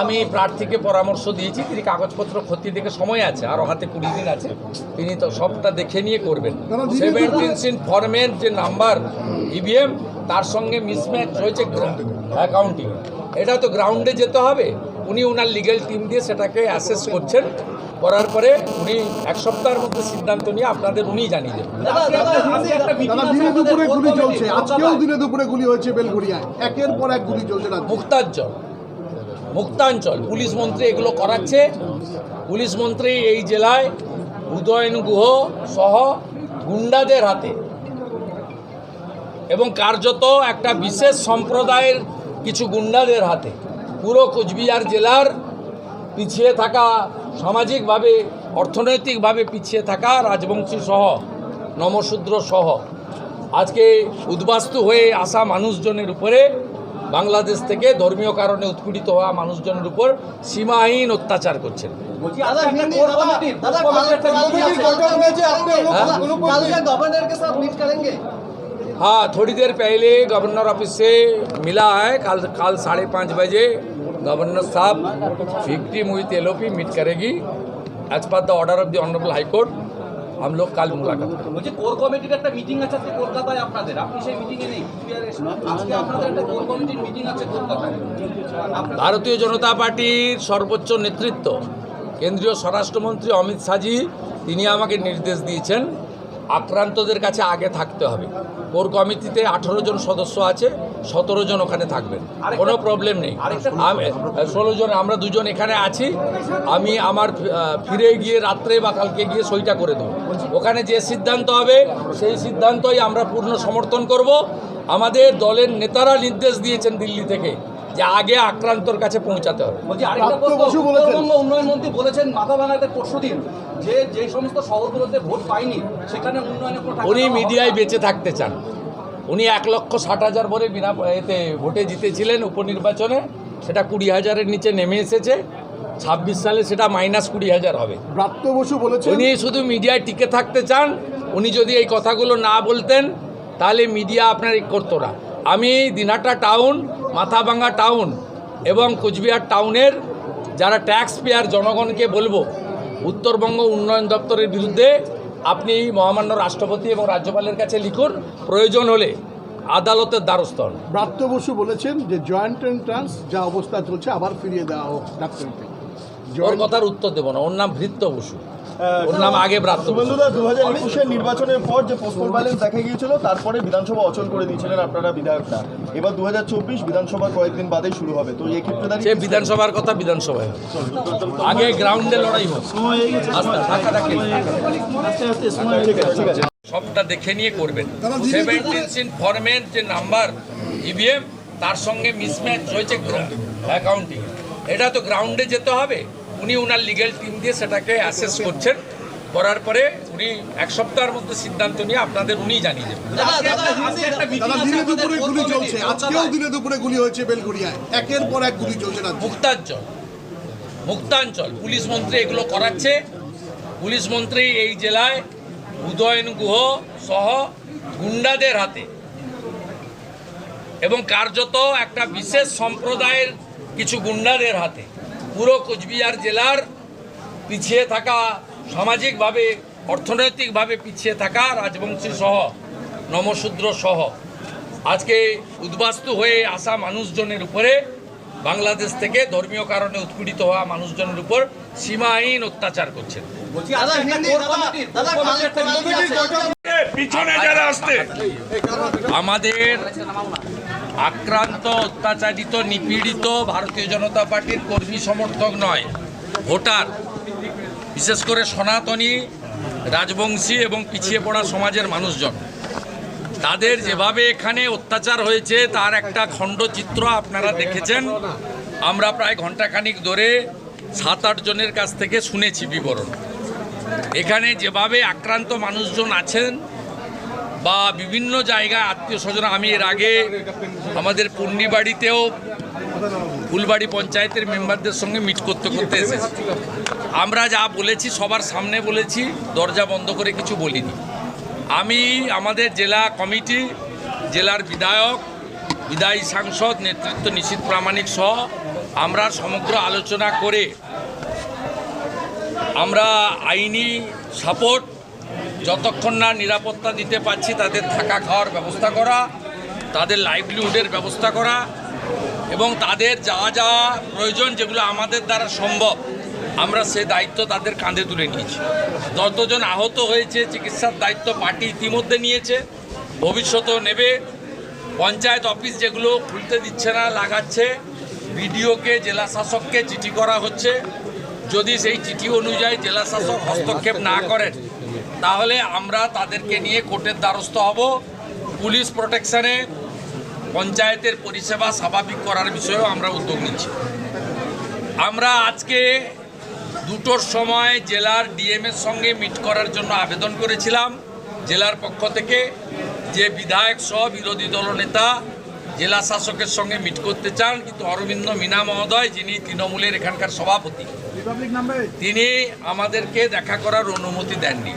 আমি প্রার্থীকে পরামর্শ দিয়েছি, তিনি কাগজপত্র ক্ষতি দেখে সময় আছে আরও হাতে কুড়ি দিন আছে। তিনি তো সবটা দেখে নিয়ে করবেন। সেভেন্টিন ফর্মের যে নাম্বার ইভিএম তার সঙ্গে মিসম্যাচ হয়েছে অ্যাকাউন্টিং এটা তো গ্রাউন্ডে যেতে হবে। উনি ওনার লিগেল টিম দিয়ে সেটাকে অ্যাসেস করছেন। করার পরে উনি এক সপ্তাহের মধ্যে সিদ্ধান্ত নিয়ে আপনাদের উনিই জানিয়ে দেবেন। দিনে দুপুরে গুলি চলছে। আজকেও দিনে দুপুরে গুলি হয়েছে বেলঘড়িয়ায় একের পর এক গুলি চলছে মুক্তাঞ্চল। মুক্তাঞ্চল পুলিশ মন্ত্রী এগুলো করাচ্ছে। পুলিশ মন্ত্রী এই জেলায় উদয়ন গুহ সহ গুন্ডাদের হাতে। এবং কার্যত একটা বিশেষ সম্প্রদায়ের কিছু গুন্ডাদের হাতে। পুরো কোচবিহার জেলার পিছিয়ে থাকা সামাজিকভাবে অর্থনৈতিকভাবে পিছিয়ে থাকা রাজবংশী সহ নমশূদ্র সহ আজকে উদ্বাস্তু হয়ে আসা মানুষজনের উপরে বাংলাদেশ থেকে ধর্মীয় কারণে উৎপীড়িত হওয়া মানুষজনের উপর সীমাহীন অত্যাচার করছেন दादा हिंदी दादा दादा कल कल में जो आपने कल से गवर्नर के साथ मीट करेंगे हाँ थोड़ी देर पहले गवर्नर ऑफिस से मिला है कल कल साढ़े पाँच बजे गवर्नर साहब विक्टिम हुई तेलोपी मीट करेगी as per the order of the honourable high court हम लोग कल मुलाकात करेंगे বলছি কোর কমিটির একটা মিটিং আছে আজকে কলকাতায় আপনাদের আপনি সেই মিটিংয়ে নেই আজকে আপনাদের একটা কোর কমিটির মিটিং আছে কলকাতায় আপনার ভারতীয় জনতা পার্টির সর্বোচ্চ নেতৃত্ব কেন্দ্রীয় স্বরাষ্ট্রমন্ত্রী অমিত শাহজি তিনি আমাকে নির্দেশ দিয়েছেন আক্রান্তদের কাছে আগে থাকতে হবে কোর কমিটিতে আঠেরো জন সদস্য আছে সতেরো জন ওখানে থাকবেন। কোনো প্রবলেম নেই। আমি ষোলো জন আমরা দুজন এখানে আছি। আমি আমার ফিরে গিয়ে রাত্রে বা কালকে গিয়ে সইটা করে দেবো। ওখানে যে সিদ্ধান্ত হবে সেই সিদ্ধান্তই আমরা পূর্ণ সমর্থন করব। আমাদের দলের নেতারা নির্দেশ দিয়েছেন দিল্লি থেকে যে আগে আক্রান্তর কাছে পৌঁছাতে হবে। উত্তরবঙ্গ উন্নয়ন মন্ত্রী বলেছেন মাথা ভাঙাতে পরশু দিন যে যে সমস্ত শহরগুলোতে ভোট পায়নি সেখানে উন্নয়নের উনি মিডিয়ায় বেঁচে থাকতে চান। উনি এক লক্ষ ষাট হাজার ভরে বিনা এতে ভোটে জিতেছিলেন উপনির্বাচনে। সেটা কুড়ি হাজারের নিচে নেমে এসেছে। ছাব্বিশ সালে সেটা মাইনাস কুড়ি হাজার হবে। ব্রাত্য বসু বলেছেন। উনি শুধু মিডিয়ায় টিকে থাকতে চান। উনি যদি এই কথাগুলো না বলতেন তাহলে মিডিয়া আপনার এই করতো না। আমি দিনহাটা টাউন মাথাভাঙ্গা টাউন এবং কোচবিহার টাউনের যারা ট্যাক্স পেয়ার জনগণকে বলব উত্তরবঙ্গ উন্নয়ন দপ্তরের বিরুদ্ধে আপনি মহামান্য রাষ্ট্রপতি এবং রাজ্যপালের কাছে লিখুন প্রয়োজন হলে আদালতের দ্বারস্থ হন। ব্রাত্য বসু বলেছেন যে জয়েন্ট এন্ট্রান্স যা অবস্থা চলছে আবার ফিরিয়ে দেওয়া হোক ডাক্তার ওর কথার উত্তর দেব না ওর নাম ভৃত্য বসু। ওর নাম আগে ব্রাত্য বসু শুভেন্দুদা দু হাজার একুশের নির্বাচনের পর যে পোস্টাল ব্যালেন্স দেখা গিয়েছিল তারপরে বিধানসভা অচল করে দিয়েছিলেন আপনারা বিধায়করা এবার দু হাজার চব্বিশ বিধানসভা কয়েকদিন বাদেই শুরু হবে তো এই ক্ষেত্রে দাঁড়িয়ে বিধানসভার কথা বিধানসভায় আগে গ্রাউন্ডে লড়াই হোক সবটা দেখে নিয়ে করবেন সেভেন্টিন ফর্মের যে নাম্বার ইভিএম তার সঙ্গে মিসম্যাচ হয়েছে অ্যাকাউন্টিং এটা তো গ্রাউন্ডে যেতে হবে উনি ওনার লিগেল টিম দিয়ে সেটাকে অ্যাসেস করছেন। করার পরে উনি এক সপ্তাহের মধ্যে সিদ্ধান্ত নিয়ে আপনাদের উনি জানিয়ে গুলি হয়েছে মুক্তাঞ্চল। মুক্তাঞ্চল পুলিশ মন্ত্রী এগুলো করাচ্ছে। পুলিশ মন্ত্রী এই জেলায় উদয়ন গুহ সহ গুন্ডাদের হাতে। এবং কার্যত একটা বিশেষ সম্প্রদায়ের কিছু গুন্ডাদের হাতে। পুরো কোচবিহার জেলার পিছিয়ে থাকা সামাজিকভাবে অর্থনৈতিকভাবে পিছিয়ে থাকা রাজবংশী সহ নমশূদ্র সহ আজকে উদ্বাস্তু হয়ে আসা মানুষজনের উপরে বাংলাদেশ থেকে ধর্মীয় কারণে উৎপীড়িত হওয়া মানুষজনের উপর সীমাহীন অত্যাচার করছেন আমাদের আক্রান্ত, অত্যাচারিত, নিপীড়িত ভারতীয় জনতা পার্টির কর্মী সমর্থক নয়, ভোটার। বিশেষ করে সনাতনী, রাজবংশী এবং পিছিয়ে পড়া সমাজের মানুষজন। তাদের যেভাবে এখানে অত্যাচার হয়েছে, তার একটা খণ্ডচিত্র আপনারা দেখেছেন। আমরা প্রায় ঘন্টাখানিক ধরে সাত আট জনের কাছ থেকে শুনেছি বিবরণ। এখানে যেভাবে আক্রান্ত মানুষজন আছেন বা বিভিন্ন জায়গায় আত্মীয় স্বজন, আমি এর আগে আমাদের পূর্ণিবাড়িতেও ফুলবাড়ি পঞ্চায়েতের মেম্বারদের সঙ্গে মিট করতে করতে এসেছি। আমরা যা বলেছি, সবার সামনে বলেছি, দরজা বন্ধ করে কিছু বলিনি। আমি, আমাদের জেলা কমিটি, জেলার বিধায়ক, বিদায়ী সাংসদ, নেতৃত্ব নিশীত প্রামাণিক সহ, আমরা সমগ্র আলোচনা করে আমরা আইনি সাপোর্ট যতক্ষণ না নিরাপত্তা দিতে পারছি, তাদের থাকা খাওয়ার ব্যবস্থা করা, তাদের লাইভলিহুডের ব্যবস্থা করা এবং তাদের যা যা প্রয়োজন যেগুলো আমাদের দ্বারা সম্ভব, আমরা সে দায়িত্ব তাদের কাঁধে তুলে নিয়েছি। যতজন আহত হয়েছে, চিকিৎসার দায়িত্ব পার্টি ইতিমধ্যে নিয়েছে, ভবিষ্যতেও নেবে। পঞ্চায়েত অফিস যেগুলো খুলতে দিচ্ছে না, লাগাচ্ছে, বিডিওকে জেলা শাসককে চিঠি করা হচ্ছে। যদি সেই চিঠি অনুযায়ী জেলা শাসক হস্তক্ষেপ না করেন তাহলে আমরা তাদেরকে নিয়ে কোর্টের দ্বারস্থ হব। পুলিশ প্রোটেকশনে পঞ্চায়েতের পরিষেবা স্বাভাবিক করার বিষয়েও আমরা উদ্যোগ নিচ্ছি। আমরা আজকে দুটোর সময় জেলার ডিএমের সঙ্গে মিট করার জন্য আবেদন করেছিলাম। জেলার পক্ষ থেকে যে বিধায়ক সহ বিরোধী দলনেতা জেলা শাসকের সঙ্গে মিট করতে চান কিন্তু অরবিন্দ মিনা মহোদয় যিনি তৃণমূলের এখানকার সভাপতি তিনি আমাদেরকে দেখা করার অনুমতি দেননি।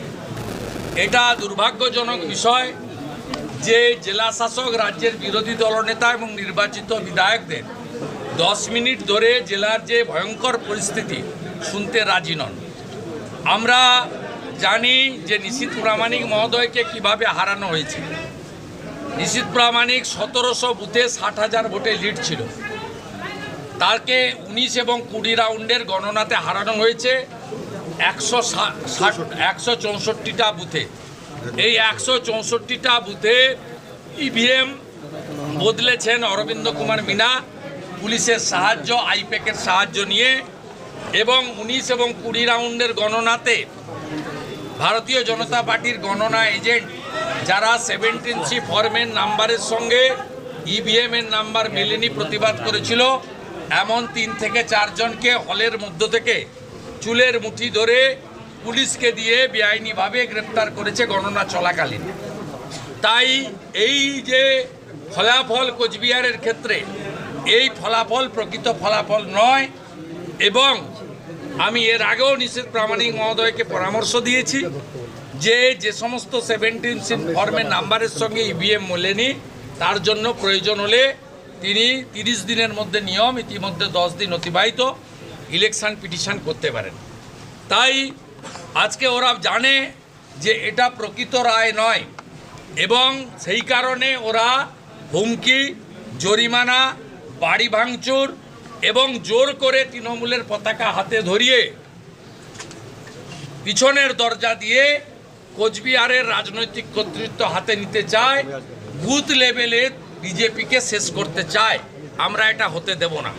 এটা দুর্ভাগ্যজনক বিষয় যে জেলা শাসক, রাজ্যের বিরোধী দলনেতা এবং নির্বাচিত বিধায়কদের দশ মিনিট ধরে জেলার যে ভয়ঙ্কর পরিস্থিতি শুনতে রাজি নন। আমরা জানি যে নিশীত প্রামাণিক মহোদয়কে কীভাবে হারানো হয়েছে। নিশীত প্রামাণিক সতেরোশো বুথে ষাট হাজার ভোটে লিড ছিল। তাকে উনিশ এবং কুড়ি রাউন্ডের গণনাতে হারানো হয়েছে। একশো একশো চৌষট্টিটা বুথে। এই একশো চৌষট্টিটা বুথে ইভিএম বদলেছেন অরবিন্দ কুমার মিনা। পুলিশের সাহায্য, আইপ্যাকের সাহায্য নিয়ে এবং উনিশ এবং কুড়ি রাউন্ডের গণনাতে ভারতীয় জনতা পার্টির গণনা এজেন্ট যারা সেভেন্টিন সি ফর্মের নাম্বারের সঙ্গে ইভিএম এর নাম্বার মেলেনি প্রতিবাদ করেছিল, এমন তিন থেকে চারজনকে হলের মধ্য থেকে চুলের মুঠি ধরে পুলিশকে দিয়ে বেআইনিভাবে গ্রেপ্তার করেছে গণনা চলাকালীন। তাই এই যে ফলাফল কোচবিহারের ক্ষেত্রে, এই ফলাফল প্রকৃত ফলাফল নয় এবং আমি এর আগেও নিষেধ প্রামাণিক মহোদয়কে পরামর্শ দিয়েছি যে যে সমস্ত সেভেন্টিন ফর্মের নাম্বারের সঙ্গে ইভিএম মেলেনি, তার জন্য প্রয়োজন হলে তিনি তিরিশ দিনের মধ্যে নিয়ম, ইতিমধ্যে দশ দিন অতিবাহিত ইলেকশন পিটিশন করতে পারেন। তাই আজকে ওরা জানে যে এটা প্রকৃত রায় নয় এবং সেই কারণে ওরা হুমকি, জরিমানা, বাড়ি ভাঙচুর এবং জোর করে তৃণমূলের পতাকা হাতে ধরিয়ে পিছনের দরজা দিয়ে কোচবিহারের রাজনৈতিক কর্তৃত্ব হাতে নিতে চায়, বুথ লেভেলে বিজেপিকে শেষ করতে চায়। আমরা এটা হতে দেব না।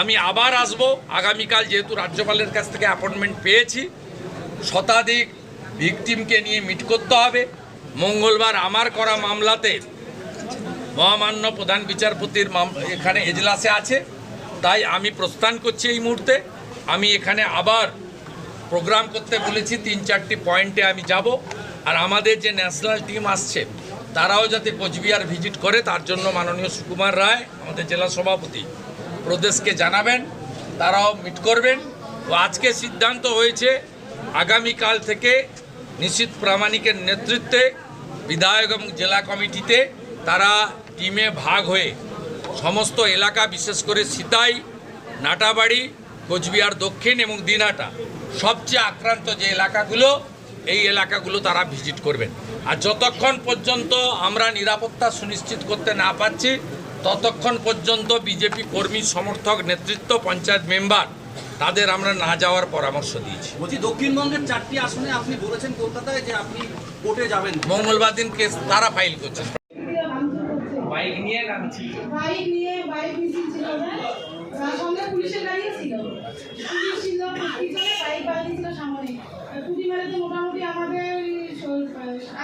আমি আবার আসব। আগামীকাল যেহেতু রাজ্যপালের কাছ থেকে অ্যাপয়েন্টমেন্ট পেয়েছি, শতাধিক ভিকটিমকে নিয়ে মিট করতে হবে। মঙ্গলবার আমার করা মামলাতে মহামান্য প্রধান বিচারপতির এখানে এজলাসে আছে। তাই আমি প্রস্থান করছি এই মুহূর্তে। আমি এখানে আবার প্রোগ্রাম করতে বলেছি, তিন চারটি পয়েন্টে আমি যাব। আর আমাদের যে ন্যাশনাল টিম আসছে, তারাও যাতে কোচবিহার ভিজিট করে, তার জন্য মাননীয় সুকুমার রায়, আমাদের জেলা সভাপতি প্রদেশকে জানাবেন, তারাও মিট করবেন। তো আজকে সিদ্ধান্ত হয়েছে, আগামীকাল থেকে নিশ্চিত প্রামাণিকের নেতৃত্বে বিধায়ক এবং জেলা কমিটিতে তারা টিমে ভাগ হয়ে সমস্ত এলাকা, বিশেষ করে সিতাই, নাটাবাড়ি, কোচবিহার দক্ষিণ এবং দিনহাটা সবচেয়ে আক্রান্ত যে এলাকাগুলো, এই এলাকাগুলো তারা ভিজিট করবেন। আর যতক্ষণ পর্যন্ত আমরা নিরাপত্তা সুনিশ্চিত করতে না পারছি ততক্ষণ পর্যন্ত বিজেপি কর্মী সমর্থক নেতৃত্ব পঞ্চায়েত মেম্বার তাদের আমরা না যাওয়ার পরামর্শ দিয়েছি। বলছি দক্ষিণবঙ্গের চারটি আসনে আপনি বলেছেন কলকাতায় যে আপনি কোর্টে যাবেন। মঙ্গলবার দিন কেস তারা ফাইল করছেন। বাইক নিয়ে নামছি। বাইক নিয়ে বাইক মিছিল ছিল তার সঙ্গে পুলিশের গাড়িও ছিল। পুলিশ ছিল পিছনে বাইক বাড়ি ছিল সামনে। কুটি মারিতে মোটামুটি আমাদের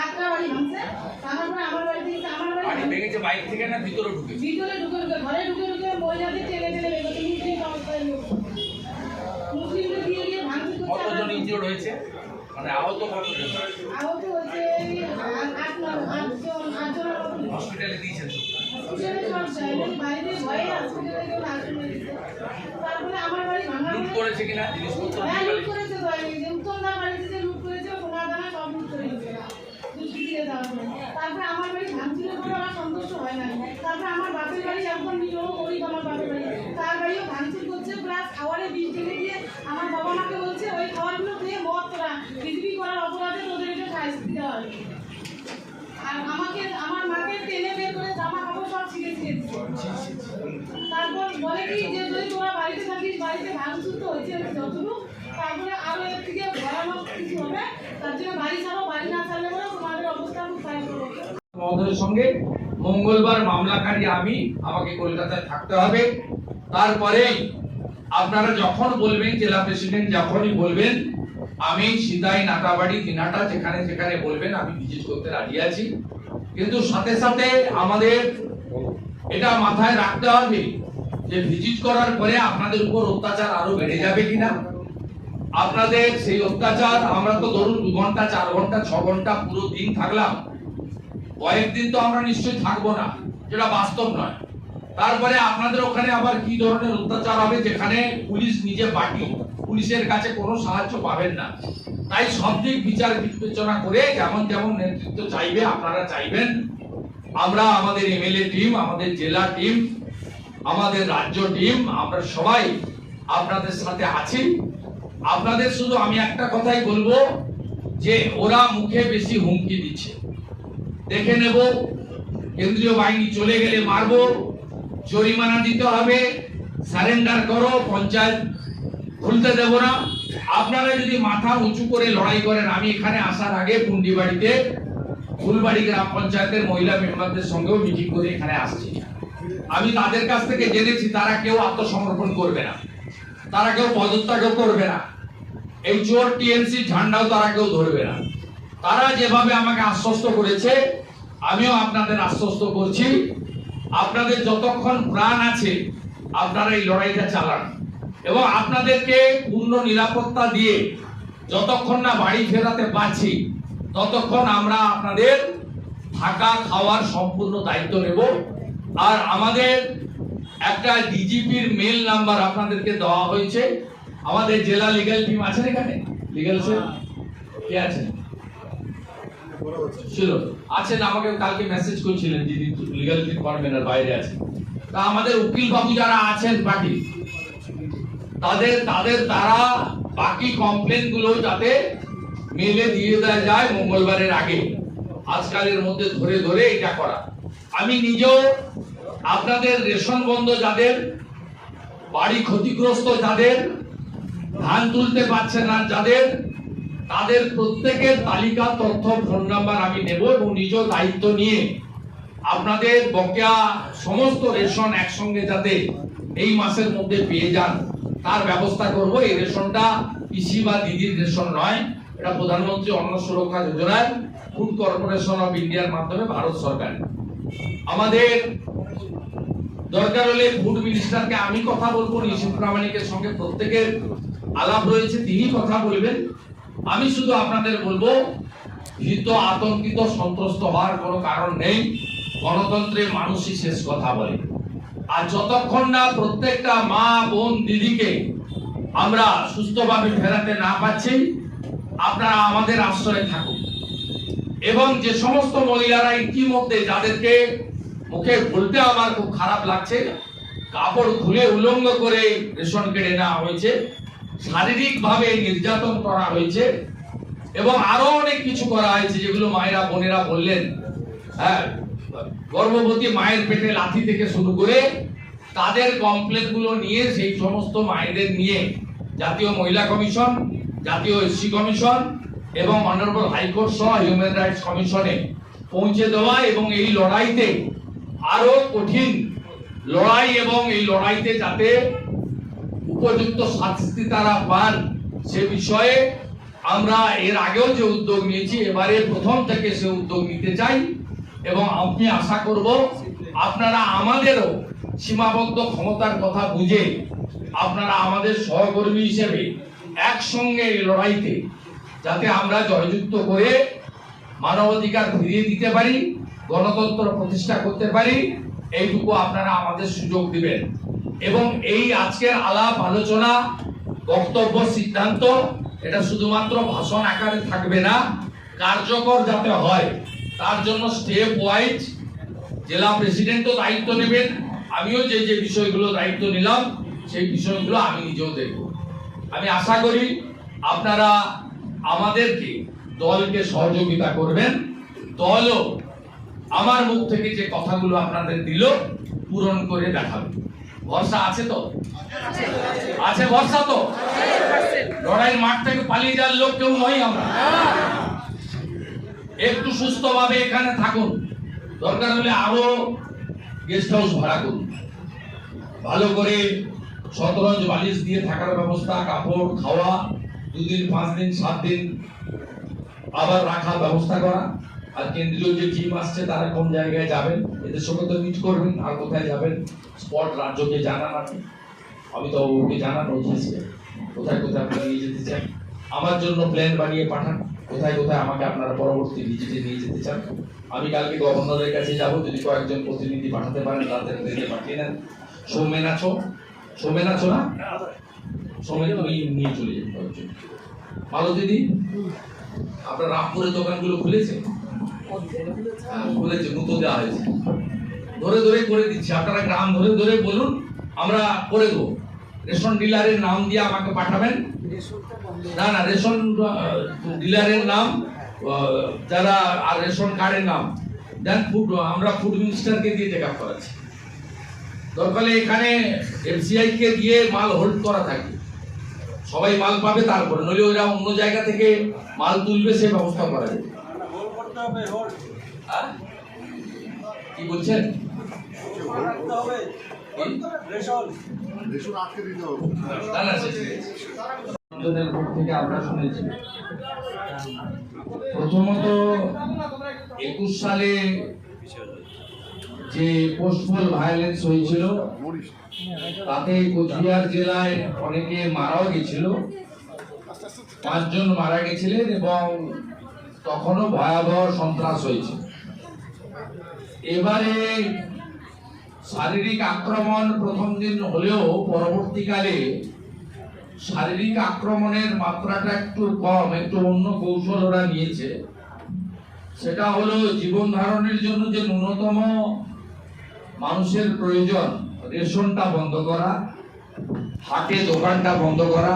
আটটা বাড়ি ভাঙছে তারপরে আমার বাড়ি থেকে আমার বাড়ি বাড়ি ভেঙেছে বাইক থেকে না ভিতরে ঢুকে ভিতরে ঢুকে ঢুকে ঘরে ঢুকে ঢুকে মহিলাদের টেনে টেনে বেরোতে মুসলিম সংস্থায় লোক। মুসলিমদের দিয়ে দিয়ে ভাঙচুর করছে কতজন ইনজিওর্ড হয়েছে? মানে আহত কতজন? আহত হচ্ছে আট আট আটজন আটজনের মতো। হসপিটালে দিয়েছেন হসপিটালে সব যায় বাড়িতে ভয়ে হসপিটালে কেউ নার্সিং তারপরে আমার বাড়ি ভাঙা লুট করেছে কিনা? জিনিসপত্র হ্যাঁ লুট করেছে। তো তারপরে আমার বাড়ি ভাঙছিল বলে আমার সন্তুষ্ট হয় না তারপরে আমার বাপের বাড়ি একদম নিজেও করি আমার বাপের বাড়ি। তার বাড়িও ভাঙচুর করছে, প্লাস খাবারে বিষ ঢেলে দিয়ে আমার বাবা মাকে বলছে, ওই খাবারগুলো খেয়ে মত তোরা। পৃথিবী করার অপরাধে তোদের এটা শাস্তি দেওয়া হয় আর আমাকে, আমার মাকে টেনে বের করে জামা কাপড় সব ছিঁড়ে ছিঁড়ে তারপর বলে কি, যে যদি তোরা বাড়িতে থাকিস, বাড়িতে ভাঙচুর তো হয়েছে যতটুকু, তারপরে আরও এর থেকে ভয়ানক কিছু হবে। তার জন্য বাড়ি ছাড়ো, বাড়ি না ছাড়লে বলে তোমাদের অবস্থা খুব খারাপ হবে। মহোদয়ের সঙ্গে। মঙ্গলবার মামলাকারী আমি আমাকে কলকাতায় থাকতে হবে। তারপরেই আপনারা যখন বলবেন, জেলা প্রেসিডেন্ট যখনই বলবেন, আমি সিদাই নাটাবাড়ি দিনাটা যেখানে যেখানে বলবেন, আমি ভিজিট করতে রাজি আছি। কিন্তু সাথে সাথে আমাদের এটা মাথায় রাখতে হবে যে ভিজিট করার পরে আপনাদের উপর অত্যাচার আরও বেড়ে যাবে কিনা। আপনাদের সেই অত্যাচার, আমরা তো ধরুন দু ঘণ্টা, চার ঘণ্টা, ছ ঘণ্টা পুরো দিন থাকলাম। কয়েকদিন তো আমরা নিশ্চয়ই থাকব না, যেটা বাস্তব নয়। তারপরে আপনাদের ওখানে আবার কি ধরনের অত্যাচার হবে যেখানে পুলিশ নিজে পার্টি, পুলিশের কাছে কোনো সাহায্য পাবেন না। তাই সব দিক বিচার বিবেচনা করে যেমন যেমন নেতৃত্ব চাইবে, আপনারা চাইবেন। আমরা আমাদের এমএলএ টিম, আমাদের জেলা টিম, আমাদের রাজ্য টিম, আমরা সবাই আপনাদের সাথে আছি। আপনাদের শুধু আমি একটা কথাই বলব যে ওরা মুখে বেশি হুমকি দিচ্ছে। দেখে নেব। কেন্দ্রীয় বাহিনী চলে গেলে মারবো। জরিমানা দিতে হবে। সারেন্ডার করো, পঞ্চায়েত খুলতে দেব না। আপনারা যদি মাথা উঁচু করে লড়াই করেন, আমি এখানে আসার আগে পুন্ডিবাড়িতে, ফুলবাড়ি গ্রাম পঞ্চায়েতের মহিলা মেম্বারদের সঙ্গেও মিটিং করে এখানে আসছি। আমি তাদের কাছ থেকে জেনেছি, তারা কেউ আত্মসমর্পণ করবে না। তারা কেউ পদত্যাগও করবে না। এই চোর টিএমসি ঝান্ডাও তারা কেউ ধরবে না। তারা যেভাবে আমাকে আশ্বস্ত করেছে আমিও আপনাদের আশ্বস্ত করছি। আপনাদের যতক্ষণ প্রাণ আছে আপনারা এই লড়াইটা চালান। এবং আপনাদেরকে পূর্ণ নিরাপত্তা দিয়ে যতক্ষণ না বাড়ি ফেরাতে পারছি ততক্ষণ আমরা আপনাদের থাকা খাওয়ার সম্পূর্ণ দায়িত্ব নেব। আর আমাদের একটা ডিজিপির মেল নাম্বার আপনাদেরকে দেওয়া হয়েছে। আমাদের জেলা লিগ্যাল টিম আছেন এখানে? লিগ্যাল সেল কে আছেন? ছিল আছেন আমাকে কালকে মেসেজ করেছিলেন যিনি লিগ্যাল ডিপার্টমেন্টের বাইরে আছেন। তা আমাদের উকিল বাবু যারা আছেন পার্টি, তাদের তাদের দ্বারা বাকি কমপ্লেনগুলো যাতে মেলে দিয়ে দেওয়া যায় মঙ্গলবারের আগে। আজকালের মধ্যে ধরে ধরে এটা করা। আমি নিজেও আপনাদের রেশন বন্ধ যাদের, বাড়ি ক্ষতিগ্রস্ত যাদের, ধান তুলতে পারছে না যাদের তাদের প্রত্যেকের তালিকা, তথ্য, ফোন নাম্বার আমি নেব এবং নিজ দায়িত্ব নিয়ে আপনাদের বকেয়া সমস্ত রেশন একসঙ্গে যাতে এই মাসের মধ্যে পেয়ে যান, তার ব্যবস্থা করব। এই রেশনটা পিসি বা দিদির রেশন নয়, এটা প্রধানমন্ত্রী অন্ন সুরক্ষা যোজনার ফুড কর্পোরেশন অফ ইন্ডিয়ার মাধ্যমে ভারত সরকার। আমাদের দরকার হলে ফুড মিনিস্টারকে আমি কথা বলব, নিশিত প্রামাণিকের সঙ্গে প্রত্যেকের আলাপ রয়েছে তিনি কথা বলবেন। আমি শুধু আপনাদের বলব, ভীত, আতঙ্কিত, সন্ত্রস্ত হওয়ার কোনো কারণ নেই। গণতন্ত্রে মানুষই শেষ কথা বলে। আর যতক্ষণ না প্রত্যেকটা মা, বোন, দিদিকে আমরা সুস্থভাবে ফেরাতে না পাচ্ছি আপনারা আমাদের আশ্রয়ে থাকুন। এবং যে সমস্ত মহিলারা ইতিমধ্যে যাদেরকে মুখে বলতে আমার খুব খারাপ লাগছে, কাপড় খুলে উলঙ্গ করে রেশন কেড়ে নেওয়া হয়েছে শারীরিক ভাবে নির্যাতন করা হয়েছে এবং আরও অনেক কিছু করা হয়েছে যেগুলো মায়েরা, বোনেরা বললেন হ্যাঁ গর্ভবতী মায়ের পেটে লাথি থেকে শুরু করে তাদের কমপ্লেনগুলো নিয়ে সেই সমস্ত মায়েদের নিয়ে জাতীয় মহিলা কমিশন, জাতীয় এসসি কমিশন এবং অনারেবল হাইকোর্ট সহ হিউম্যান রাইটস কমিশনে পৌঁছে দেওয়া এবং এই লড়াইতে আরও কঠিন লড়াই এবং এই লড়াইতে যাতে উপযুক্ত শাস্তি তারা পান। সে বিষয়ে আমরা এর আগেও যে উদ্যোগ নিয়েছি, এবারে প্রথম থেকে সে উদ্যোগ নিতে চাই এবং আমি আশা করব আপনারা আমাদেরও সীমাবদ্ধ ক্ষমতার কথা বুঝে আপনারা আমাদের সহকর্মী হিসেবে একসঙ্গে এই লড়াইতে যাতে আমরা জয়যুক্ত করে মানবাধিকার ফিরিয়ে দিতে পারি, গণতন্ত্র প্রতিষ্ঠা করতে পারি, এইটুকু আপনারা আমাদের সুযোগ দিবেন। এবং এই আজকের আলাপ, আলোচনা, বক্তব্য, সিদ্ধান্ত, এটা শুধুমাত্র ভাষণ আকারে থাকবে না, কার্যকর যাতে হয়, তার জন্য স্টেপ ওয়াইজ জেলা প্রেসিডেন্টও দায়িত্ব নেবেন। আমিও যে যে বিষয়গুলো দায়িত্ব নিলাম, সেই বিষয়গুলো আমি নিজেও দেখব। আমি আশা করি আপনারা আমাদেরকে, দলকে সহযোগিতা করবেন। দলও আমার মুখ থেকে যে কথাগুলো আপনাদের দিল, পূরণ করে দেখাবে। ভরসা আছে তো? আছে ভরসা তো? লড়াইয়ের মাঠ থেকে পালিয়ে যাওয়ার লোক কেউ নই আমরা। একটু সুস্থভাবে এখানে থাকুন। দরকার হলে আরও গেস্ট হাউস ভাড়া করুন। ভালো করে শতরঞ্জ বালিশ দিয়ে থাকার ব্যবস্থা, কাপড়, খাওয়া, দুদিন, পাঁচ দিন, সাত দিন আবার রাখার ব্যবস্থা করা। আর কেন্দ্রীয় যে টিম আসছে, তারা কোন জায়গায় যাবেন? এদের সঙ্গে তো মিট করবেন, আর কোথায় যাবেন? স্পট রাজ্যকে জানান আপনি। আমি তো ওকে জানান অফিসে কোথায় কোথায় আপনি নিয়ে যেতে চান? আমার জন্য প্ল্যান বানিয়ে পাঠান। কোথায় কোথায় আমাকে আপনারা পরবর্তী ভিজিটে নিয়ে যেতে চান? আমি কালকে গভর্নরের কাছে যাব। যদি কয়েকজন প্রতিনিধি পাঠাতে পারেন, তাদের ট্রেনে পাঠিয়ে নেন সৌমেন আছো? সৌমেন আছো না? সৌমেন, তুমি নিয়ে চলে যাবে ভালো দিদি, আপনার রামপুরের দোকানগুলো খুলেছে খুলেছে মুতো দেওয়া হয়েছে। ধরে ধরে করে দিচ্ছি, আপনারা গ্রাম ধরে ধরে বলুন, আমরা করে দেবো। রেশন ডিলারের নাম দিয়ে আমাকে পাঠাবেন। না না, রেশন ডিলারের নাম যারা, আর রেশন কার্ডের নাম। দেন ফুড আমরা ফুড মিনিস্টারকে দিয়ে চেক আপ করাচ্ছি। দরকার এখানে এফসিআই কে দিয়ে মাল হোল্ড করা থাকে। সবাই মাল পাবে তারপরে, নইলে ওরা অন্য জায়গা থেকে মাল তুলবে, সে ব্যবস্থা করা যাবে। হ্যাঁ? কি বলছেন? রেশন। আটকে দিতে হবে। না না শেষ গেছে। আপনাদের মুখ থেকে আমরা শুনেছি। প্রথমত একুশ সালে যে পোস্টপোল ভায়োলেন্স হয়েছিল তাতে কোচবিহার জেলায় অনেকে মারাও গেছিল। পাঁচজন মারা গেছিলেন এবং তখনও ভয়াবহ সন্ত্রাস হয়েছে। এবারে শারীরিক আক্রমণ প্রথম দিন হলেও পরবর্তীকালে শারীরিক আক্রমণের মাত্রাটা একটু কম, একটু অন্য কৌশল ওরা নিয়েছে। সেটা হলো জীবন ধারণের জন্য যে ন্যূনতম মানুষের প্রয়োজন, রেশনটা বন্ধ করা, হাটে দোকানটা বন্ধ করা,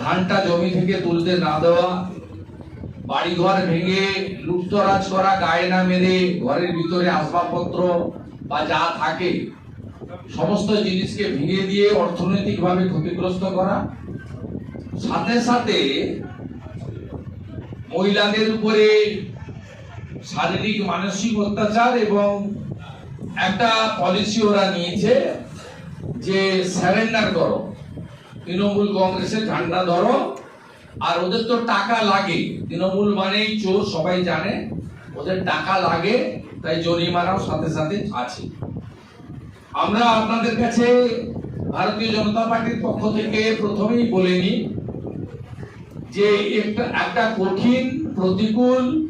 ধানটা জমি থেকে তুলতে না দেওয়া বাড়িঘর ভেঙে লুপ্তরাজ করা, গায়ে না মেরে ঘরের ভিতরে আসবাবপত্র বা যা থাকে, সমস্ত জিনিসকে ভেঙে দিয়ে অর্থনৈতিকভাবে ক্ষতিগ্রস্ত করা। সাথে সাথে মহিলাদের উপরে শারীরিক মানসিক অত্যাচার এবং একটা পলিসি ওরা নিয়েছে যে স্যারেন্ডার করো, তৃণমূল কংগ্রেসের ঝান্ডা ধরো। আর ওদের তো টাকা লাগে। তৃণমূল মানেই চোর, সবাই জানে। ওদের টাকা লাগে, তাই জরিমানাও সাথে সাথে আছে। আমরা আপনাদের কাছে ভারতীয় জনতা পার্টির পক্ষ থেকে প্রথমেই বলে নিই যে একটা একটা কঠিন, প্রতিকূল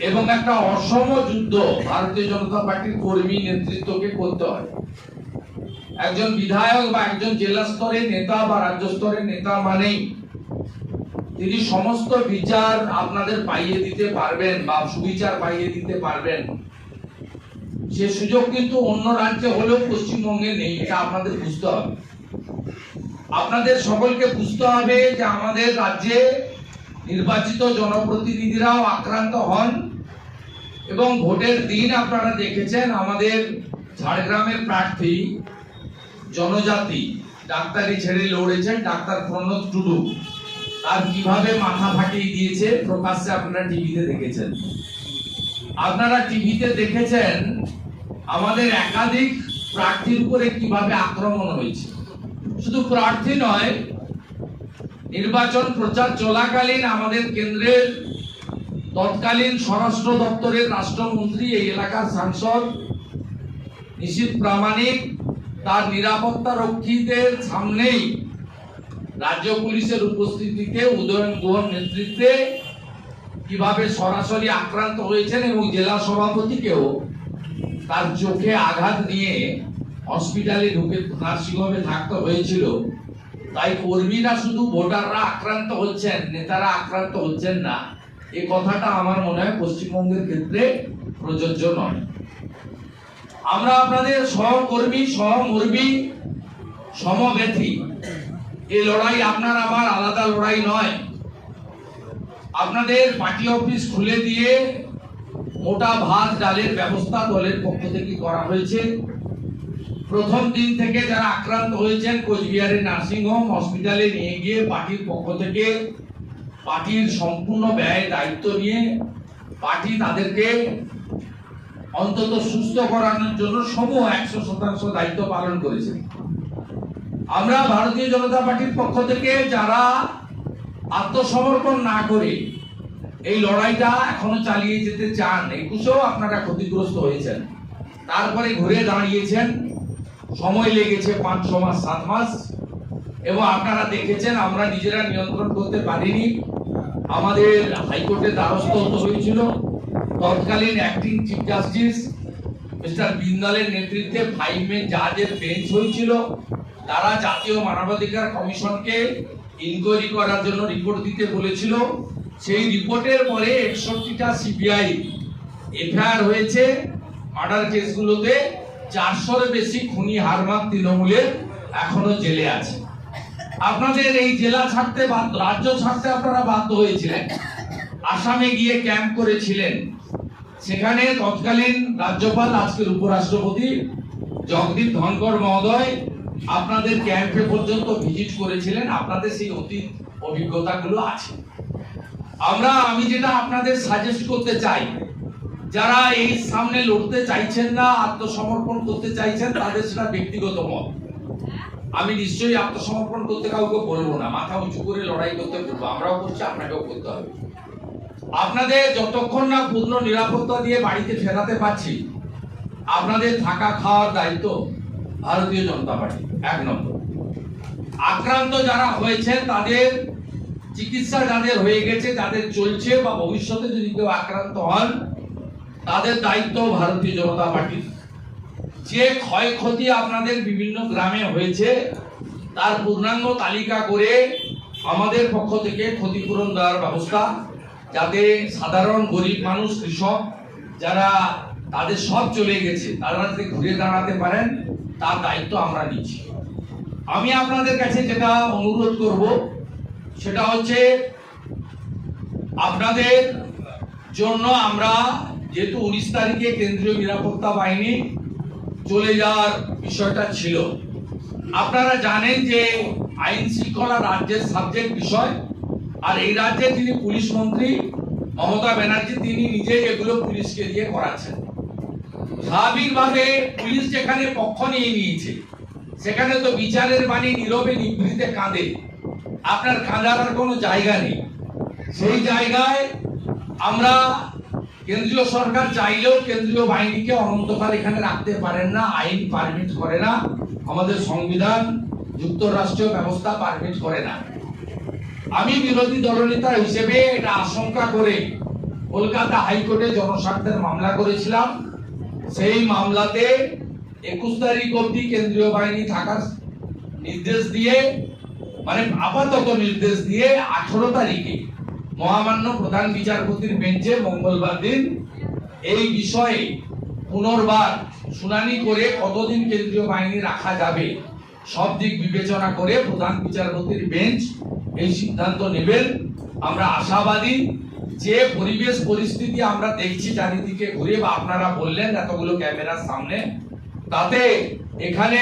এবং একটা অসম যুদ্ধ ভারতীয় জনতা পার্টির কর্মী নেতৃত্বকে করতে হয়। একজন বিধায়ক বা একজন জেলা স্তরের নেতা বা রাজ্য স্তরের নেতা মানেই তিনি সমস্ত বিচার আপনাদের পাইয়ে দিতে পারবেন বা সুবিচার পাইয়ে দিতে পারবেন। সে সুযোগ কিন্তু অন্য রাজ্যে হলেও পশ্চিমবঙ্গে নেই, এটা আপনাদের বুঝতে হবে। আপনাদের সকলকে বুঝতে হবে যে আমাদের রাজ্যে নির্বাচিত জনপ্রতিনিধিরাও আক্রান্ত হন এবং ভোটের দিন আপনারা দেখেছেন আমাদের ঝাড়গ্রামের প্রার্থী জনজাতি, ডাক্তারি ছেড়ে লড়েছেন ডাক্তার প্রণব টুডু। তার কীভাবে মাথা ফাটিয়ে দিয়েছে প্রকাশ্যে আপনারা টিভিতে দেখেছেন। আপনারা টিভিতে দেখেছেন আমাদের একাধিক প্রার্থীর উপরে কীভাবে আক্রমণ হয়েছে। শুধু প্রার্থী নয়, নির্বাচন প্রচার চলাকালীন আমাদের কেন্দ্রের তৎকালীন স্বরাষ্ট্র দপ্তরের রাষ্ট্রমন্ত্রী, এই এলাকার সাংসদ নিশীত প্রামাণিক, তার নিরাপত্তা রক্ষীদের সামনেই রাজ্য পুলিশের উপস্থিতিতে, উদয়ন গুহর নেতৃত্বে কীভাবে সরাসরি আক্রান্ত হয়েছেন এবং জেলা সভাপতিকেও তার চোখে আঘাত নিয়ে হসপিটালে ঢুকে নার্সিংহোমে থাকতে হয়েছিল। তাই কর্মীরা শুধু ভোটাররা আক্রান্ত হচ্ছেন, নেতারা আক্রান্ত হচ্ছেন না। এ কথাটা আমার মনে হয় পশ্চিমবঙ্গের ক্ষেত্রে প্রযোজ্য নয়। আমরা আপনাদের সহকর্মী, সহমর্মী সমব্যথী এই লড়াই আপনার আমার আলাদা লড়াই নয়। আপনাদের পার্টি অফিস খুলে দিয়ে মোটা ভাত ডালের ব্যবস্থা দলের পক্ষ থেকে করা হয়েছে। প্রথম দিন থেকে যারা আক্রান্ত হয়েছেন, কোচবিহারের নার্সিংহোম হসপিটালে নিয়ে গিয়ে পার্টির পক্ষ থেকে পার্টির সম্পূর্ণ ব্যয়, দায়িত্ব নিয়ে পার্টি তাদেরকে অন্তত সুস্থ করানোর জন্য সমূহ একশো শতাংশ দায়িত্ব পালন করেছে। আমরা ভারতীয় জনতা পার্টির পক্ষ থেকে যারা আত্মসমর্পণ না করে এই লড়াইটা এখনও চালিয়ে যেতে চান একুশেও আপনারা ক্ষতিগ্রস্ত হয়েছেন। তারপরে ঘুরে দাঁড়িয়েছেন, সময় লেগেছে পাঁচ, ছ মাস, সাত মাস, এবং আপনারা দেখেছেন আমরা নিজেরা নিয়ন্ত্রণ করতে পারিনি। আমাদের হাইকোর্টের দ্বারস্থ হতে হয়েছিল। তৎকালীন অ্যাক্টিং চিফ জাস্টিস মিস্টার বিন্দালের নেতৃত্বে ফাইভ মেন জাজের বেঞ্চ হয়েছিল। তারা জাতীয় মানবাধিকার কমিশনকে ইনকোয়ারি করার জন্য রিপোর্ট দিতে বলেছিল। সেই রিপোর্টের পরে একষট্টিটা সিবিআই এফআইআর হয়েছে। মার্ডার কেসগুলোতে চারশোর বেশি খুনি হারমাত তৃণমূলের এখনও জেলে আছে। আপনাদের এই জেলা ছাড়তে বাধ্য রাজ্য ছাড়তে আপনারা বাধ্য হয়েছিলেন। আসামে গিয়ে ক্যাম্প করেছিলেন। সেখানে তৎকালীন রাজ্যপাল, আজকের উপরাষ্ট্রপতি জগদীপ ধনকর মহোদয় আপনাদের ক্যাম্পে পর্যন্ত ভিজিট করেছিলেন, আপনাদের সেই অতীত অভিজ্ঞতাগুলো আছে। আমরা, আমি যেটা আপনাদের সাজেস্ট করতে চাই, যারা এই সামনে লড়তে চাইছেন না, আত্মসমর্পণ করতে চাইছেন, তাদের সেটা ব্যক্তিগত মত। আমি নিশ্চয়ই আত্মসমর্পণ করতে কাউকে বলব না, মাথা উঁচু করে লড়াই করতে বলব, আমরাও করছি, আপনাকেও করতে হবে। আপনাদের যতক্ষণ না পূর্ণ নিরাপত্তা দিয়ে বাড়িতে ফেরাতে পারছি, আপনাদের থাকা খাওয়ার দায়িত্ব ভারতীয় জনতা পার্টি, এক নম্বর। আক্রান্ত যারা হয়েছেন, তাদের চিকিৎসা যাদের হয়ে গেছে, যাদের চলছে বা ভবিষ্যতে যদি কেউ আক্রান্ত হন, তাদের দায়িত্ব ভারতীয় জনতা পার্টির। যে ক্ষয়ক্ষতি আপনাদের বিভিন্ন গ্রামে হয়েছে, তার পূর্ণাঙ্গ তালিকা করে আমাদের পক্ষ থেকে ক্ষতিপূরণ দেওয়ার ব্যবস্থা, যাতে সাধারণ গরিব মানুষ, কৃষক, যারা তাদের সব চলে গেছে, তারা যাতে ঘুরে দাঁড়াতে পারেন তার দায়িত্ব আমরা নিচ্ছি। আমি আপনাদের কাছে যেটা অনুরোধ করব, সেটা হচ্ছে আপনাদের জন্য আমরা যেহেতু উনিশ তারিখে কেন্দ্রীয় নিরাপত্তা বাহিনী চলে যাওয়ার বিষয়টা ছিল। আপনারা জানেন যে আইন শৃঙ্খলা রাজ্যের সাবজেক্ট বিষয়, আর এই রাজ্যে তিনি পুলিশ মন্ত্রী মমতা ব্যানার্জি, তিনি নিজে এগুলো পুলিশকে দিয়ে করাচ্ছেন। স্বাভাবিকভাবে পুলিশ যেখানে পক্ষ নিয়ে নিয়েছে, সেখানে তো বিচারের বাণী নীরবে নিভৃতে কাঁদে। আপনার কাঁদার আর কোনো জায়গা নেই। সেই জায়গায় আমরা কেন্দ্রীয় সরকার চাইলেও কেন্দ্রীয় বাহিনীকে অনন্তকাল এখানে রাখতে পারেন না, আইন পারমিট করে না, আমাদের সংবিধান যুক্তরাষ্ট্রীয় ব্যবস্থা পারমিট করে না। আমি বিরোধী দলনেতা হিসেবে এটা আশঙ্কা করে কলকাতা হাইকোর্টে জনস্বার্থের মামলা করেছিলাম। সেই মামলাতে একুশ তারিখ অবধি কেন্দ্রীয় বাহিনী থাকার নির্দেশ দিয়ে মানে আপাতত নির্দেশ দিয়ে আঠারো তারিখে মহামান্য প্রধান বিচারপতির বেঞ্চে মঙ্গলবার দিন এই বিষয়ে পুনর্বার শুনানি করে কতদিন কেন্দ্রীয় বাহিনী রাখা যাবে, সব দিক বিবেচনা করে প্রধান বিচারপতির বেঞ্চ এই সিদ্ধান্ত নেবেন। আমরা আশাবাদী যে পরিবেশ পরিস্থিতি আমরা দেখছি চারিদিকে ঘুরে বা আপনারা বললেন এতগুলো ক্যামেরার সামনে, তাতে এখানে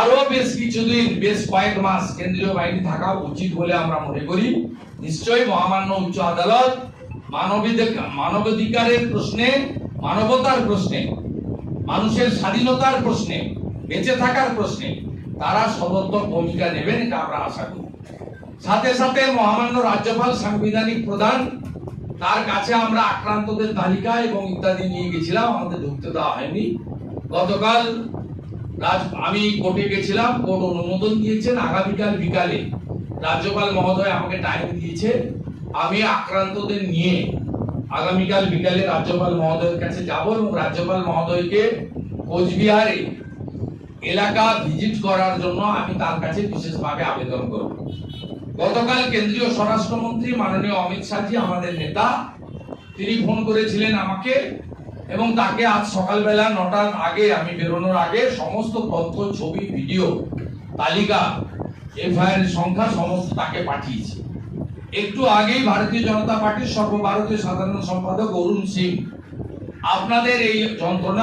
আরও বেশ কিছুদিন, বেশ কয়েক মাস কেন্দ্রীয় বাহিনী থাকা উচিত বলে আমরা মনে করি। নিশ্চয়ই মহামান্য উচ্চ আদালত মানবাধিকার মানবাধিকারের প্রশ্নে, মানবতার প্রশ্নে, মানুষের স্বাধীনতার প্রশ্নে, বেঁচে থাকার প্রশ্নে তারা সদর্থক ভূমিকা নেবেন, এটা আমরা আশা করি। সাথে সাথে মহামান্য রাজ্যপাল সাংবিধানিক প্রধান, তার কাছে আমরা আক্রান্তদের তালিকা এবং ইত্যাদি নিয়ে গেছিলাম, আমাদের ঢুকতে দেওয়া হয়নি। গতকাল রাজ, আমি কোর্টে গেছিলাম, কোর্ট অনুমোদন দিয়েছেন, আগামীকাল বিকালে রাজ্যপাল মহোদয় আমাকে টাইম দিয়েছে। আমি আক্রান্তদের নিয়ে আগামীকাল বিকালে রাজ্যপাল মহোদয়ের কাছে যাব এবং রাজ্যপাল মহোদয়কে কোচবিহারে এলাকা ভিজিট করার জন্য আমি তার কাছে বিশেষভাবে আবেদন করব। গতকাল কেন্দ্রীয় স্বরাষ্ট্রমন্ত্রী মাননীয় অমিত শাহজি, আমাদের নেতা, তিনি ফোন করেছিলেন আমাকে এবং তাকে আজ সকালবেলা নটার আগে, আমি বেরোনোর আগে সমস্ত তথ্য, ছবি, ভিডিও, তালিকা, এফআইআর সংখ্যা সমস্ত তাকে পাঠিয়েছি। একটু আগেই ভারতীয় জনতা পার্টির সর্বভারতীয় সাধারণ সম্পাদক অরুণ সিং, আপনাদের এই যন্ত্রণা